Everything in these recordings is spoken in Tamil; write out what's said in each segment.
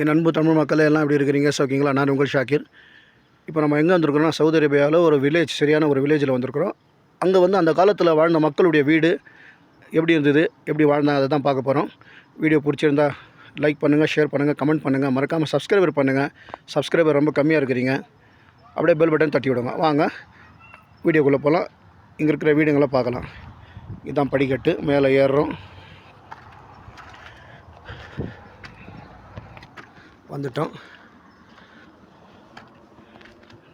என் அன்பு தமிழ் மக்களே எல்லாம் எப்படி இருக்கிறீங்க? ஸோ ஓகேங்களா? நான் உங்கள் ஷாக்கிர். இப்போ நம்ம எங்கே வந்திருக்கிறோம்னா சவுதி அரேபியாவில் ஒரு வில்லேஜ் சரியான ஒரு வில்லேஜில் வந்திருக்கிறோம். அங்கே வந்து அந்த காலத்தில் வாழ்ந்த மக்களுடைய வீடு எப்படி இருந்தது? எப்படி வாழ்ந்தாங்க அதை தான் பார்க்க போகிறோம் வீடியோ பிடிச்சிருந்தா லைக் பண்ணுங்கள் ஷேர் பண்ணுங்கள் கமெண்ட் பண்ணுங்கள் மறக்காமல் சப்ஸ்கிரைபர் பண்ணுங்கள் சப்ஸ்கிரைபர் ரொம்ப கம்மியாக இருக்கிறீங்க. அப்படியே பெல் பட்டன் தட்டி விடுங்க. வாங்க வீடியோக்குள்ளே போகலாம் இங்கே இருக்கிற வீடுங்களை பார்க்கலாம். இதுதான் படிக்கட்டு. மேலே ஏறுறோம். வந்துட்டோம்.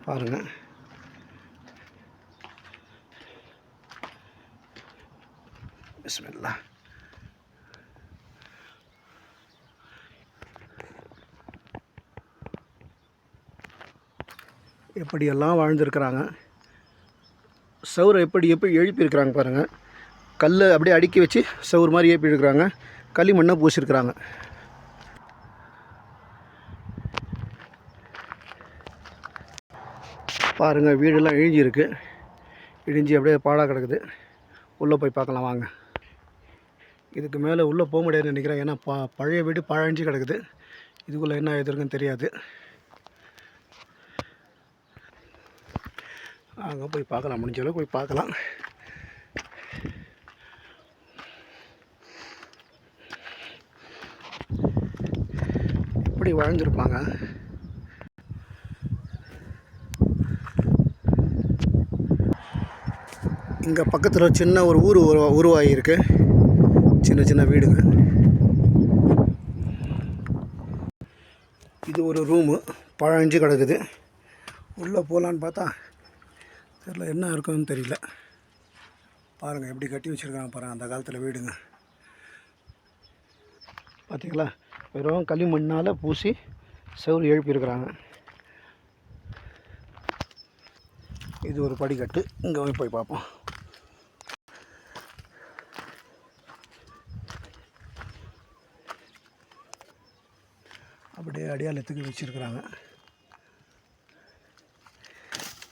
பாருங்கள் பிஸ்மில்லா எப்படியெல்லாம் வாழ்ந்துருக்கிறாங்க? சவுரை எப்படி எப்படி எழுப்பியிருக்கிறாங்க பாருங்கள் கல்லை அப்படியே அடுக்கி வச்சு சவுர் மாதிரி எழுப்பியிருக்கிறாங்க களிமண்ணை பூசியிருக்கிறாங்க. பாருங்கள் வீடெல்லாம் இழிஞ்சிருக்கு இடிஞ்சு அப்படியே பாடாக கிடக்குது. உள்ளே போய் பார்க்கலாம் வாங்க. இதுக்கு மேலே உள்ளே போக முடியாதுன்னு நினைக்கிறேன். ஏன்னா ப பழைய வீடு பழஞ்சு கிடக்குது. இதுக்குள்ளே என்ன இருக்குன்னு தெரியாது. அங்கே போய் பார்க்கலாம். முடிஞ்ச அளவுக்கு போய் பார்க்கலாம். எப்படி வாழ்ந்துருப்பாங்க இங்கே பக்கத்தில் சின்ன ஒரு ஊர் உருவா உருவாகியிருக்கு. சின்ன சின்ன வீடுங்க. இது ஒரு ரூமு. பழஞ்சு கிடக்குது. உள்ளே போகலான்னு பார்த்தா தெரில என்ன இருக்குன்னு தெரியல. பாருங்கள் எப்படி கட்டி வச்சுருக்காங்க பாருங்கள் அந்த காலத்தில் வீடுங்க. பார்த்தீங்களா வெறும் களிமண்ணால் பூசி செவ்வறு எழுப்பியிருக்கிறாங்க. இது ஒரு படிக்கட்டு. இங்கே போய் பார்ப்போம். அப்படியே அடியாளத்துக்கு வச்சுருக்குறாங்க.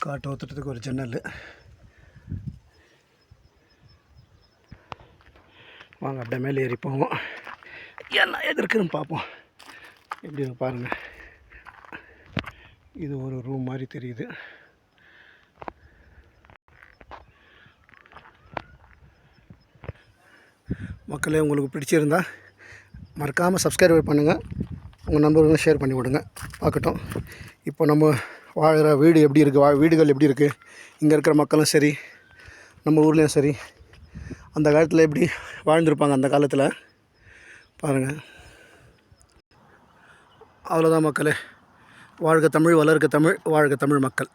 காட்டு ஊத்துறதுக்கு ஒரு ஜன்னல். வாங்க அப்படியே மேலே ஏறி போவோம். என்ன எதிர்க்குன்னு பார்ப்போம். எப்படி பாருங்கள் இது ஒரு ரூம் மாதிரி தெரியுது. மக்களே உங்களுக்கு பிடிச்சிருந்தா மறக்காமல் சப்ஸ்கிரைப் பண்ணுங்கள் உங்கள் நண்பர்களும் ஷேர் பண்ணி விடுங்க. பார்க்கட்டும். இப்போ நம்ம வாழ்கிற வீடு எப்படி இருக்குது வா வீடுகள் எப்படி இருக்குது இங்கே இருக்கிற மக்களும் சரி நம்ம ஊர்லேயும் சரி அந்த காலத்தில் எப்படி வாழ்ந்திருப்பாங்க அந்த காலத்தில்? பாருங்கள் அவ்வளோதான் மக்களே. வாழ்க தமிழ் வளர்க்க தமிழ் வாழ்க தமிழ் மக்கள்.